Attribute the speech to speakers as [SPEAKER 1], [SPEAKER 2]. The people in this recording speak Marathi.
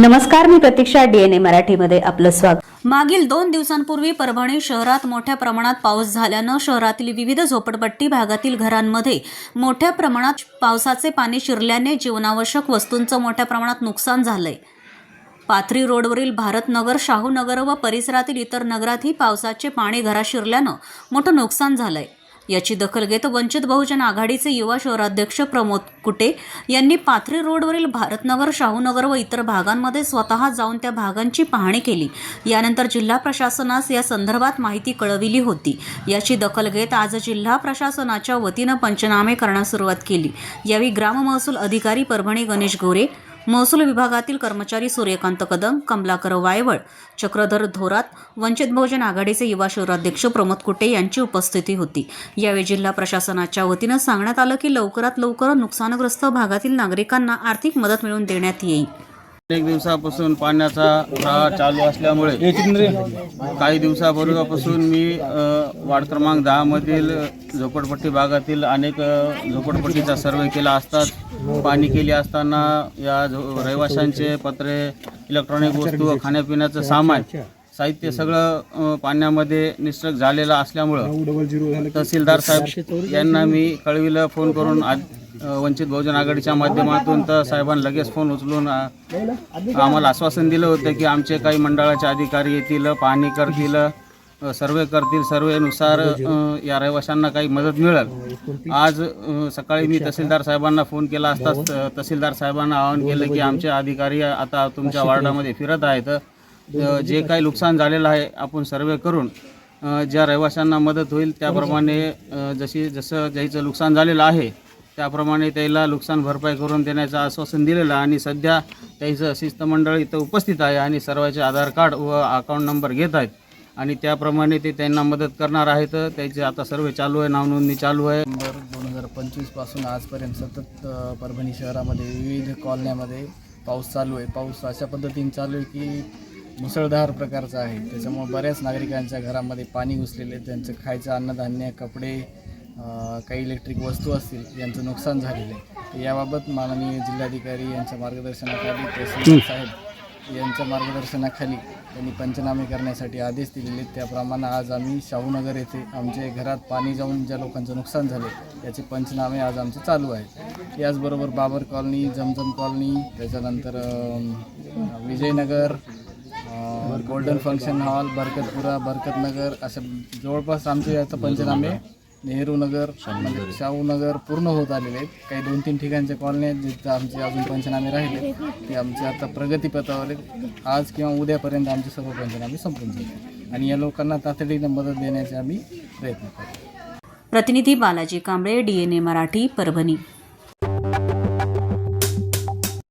[SPEAKER 1] नमस्कार मी प्रतीक्षा डीएनए मराठीमध्ये आपलं स्वागत.
[SPEAKER 2] मागील दोन दिवसांपूर्वी परभणी शहरात मोठ्या प्रमाणात पाऊस झाल्यानं शहरातील विविध झोपडपट्टी भागातील घरांमध्ये मोठ्या प्रमाणात पावसाचे पाणी शिरल्याने जीवनावश्यक वस्तूंचं मोठ्या प्रमाणात नुकसान झालंय. पाथरी रोडवरील भारतनगर शाहूनगर व परिसरातील इतर नगरातही पावसाचे पाणी घरात शिरल्यानं मोठं नुकसान झालंय. याची दखल घेत वंचित बहुजन आघाडीचे युवा शहराध्यक्ष प्रमोद कुटे यांनी पाथरी रोडवरील भारतनगर शाहूनगर व इतर भागांमध्ये स्वतः जाऊन त्या भागांची पाहणी केली. यानंतर जिल्हा प्रशासनास या संदर्भात माहिती कळविली होती. याची दखल घेत आज जिल्हा प्रशासनाच्या वतीनं पंचनामे करण्यास सुरुवात केली. यावेळी ग्राम महसूल अधिकारी परभणी गणेश गोरे महसूल विभागातील कर्मचारी सूर्यकांत कदम कमलाकर वायवळ चक्रधर धोरात वंचित बहुजन आघाडीचे युवा शहराध्यक्ष प्रमोद कुटे यांची उपस्थिती होती. यावेळी जिल्हा प्रशासनाच्या वतीनं सांगण्यात आलं की लवकरात लवकर नुकसानग्रस्त भागातील नागरिकांना आर्थिक मदत मिळवून देण्यात येईल.
[SPEAKER 3] अनेक दिवसापासून पाण्याचा प्रवाह चालू असल्यामुळे काही दिवसापूर्वीपासून मी वार्ड क्रमांक दहामधील झोपडपट्टी भागातील अनेक झोपडपट्टीचा सर्वे केला असतात पाणी केली असताना या रहिवाशांचे पत्रे इलेक्ट्रॉनिक वस्तू व खाण्यापिण्याचं सामान साहित्य सगळं पाण्यामध्ये निसर्ग झालेलं असल्यामुळं तहसीलदार साहेब यांना मी कळविलं फोन करून आज वंचित बहुजन आघाडीच्या माध्यमातून तर साहेबांना लगेच फोन उचलून आम्हाला आश्वासन दिलं होतं की आमचे काही मंडळाचे अधिकारी येतील पाहणी करतील सर्वे करतील सर्वेनुसार अ, या रहिवाशांना काही मदत मिळेल. आज अ, सकाळी मी तहसीलदार साहेबांना फोन केला असता तहसीलदार साहेबांना आवाहन केलं की आमचे अधिकारी आता तुमच्या वार्डामध्ये फिरत आहेत. जे काही नुकसान झालेलं आहे आपण सर्वे करून ज्या रहिवाशांना मदत होईल त्याप्रमाणे जशी जसं ज्याचं नुकसान झालेलं आहे त्याप्रमाणे त्याला नुकसान भरपाई करून देण्याचं आश्वासन दिलेलं आणि सध्या त्याचं शिस्तमंडळ इथं उपस्थित आहे आणि सर्वांचे आधार कार्ड व अकाउंट नंबर घेत आहेत. आणि त्याप्रमाणे ते त्यांना मदत करणार आहेत. त्याचे आता सर्वे चालू आहे नावनोंदणी चालू आहे.
[SPEAKER 4] नोव्हेंबर दोन हजार पंचवीसपासून आजपर्यंत सतत परभणी शहरामध्ये विविध कॉलन्यामध्ये पाऊस चालू आहे. पाऊस अशा पद्धतीने चालू आहे की मुसळधार प्रकारचा आहे. त्याच्यामुळे बऱ्याच नागरिकांच्या घरामध्ये पाणी घुसलेले. त्यांचं खायचं अन्नधान्य कपडे काही इलेक्ट्रिक वस्तू असतील यांचं नुकसान झालेलं आहे. याबाबत माननीय जिल्हाधिकारी यांच्या मार्गदर्शनाखाली तहसीलदार साहेब यांच्या मार्गदर्शनाखाली त्यांनी पंचनामे करण्यासाठी आदेश दिलेले आहेत. त्याप्रमाणे आज आम्ही शाहूनगर येथे आमचे घरात पाणी जाऊन ज्या लोकांचं नुकसान झाले याचे पंचनामे आज आमचे चालू आहेत याचबरोबर बाबर कॉलनी जमजम कॉलनी त्याच्यानंतर Vijayanagar golden function hall Barkatpura Barkatnagar अशा जवळपास आमचे याचं पंचनामे नेहरू नगर म्हणजे शाहूनगर पूर्ण होत आलेले आहेत. काही दोन तीन ठिकाणच्या कॉलनी आहेत जिथं आमचे अजून पंचनामे राहिले ते आमचे आता प्रगतीपथावर आहेत. आज किंवा उद्यापर्यंत आमचे सर्व पंचनामे संपून जातील. आणि या लोकांना तातडीनं मदत देण्याचे आम्ही प्रयत्न करू
[SPEAKER 2] प्रतिनिधी बालाजी कांबळे डीएनए मराठी परभणी.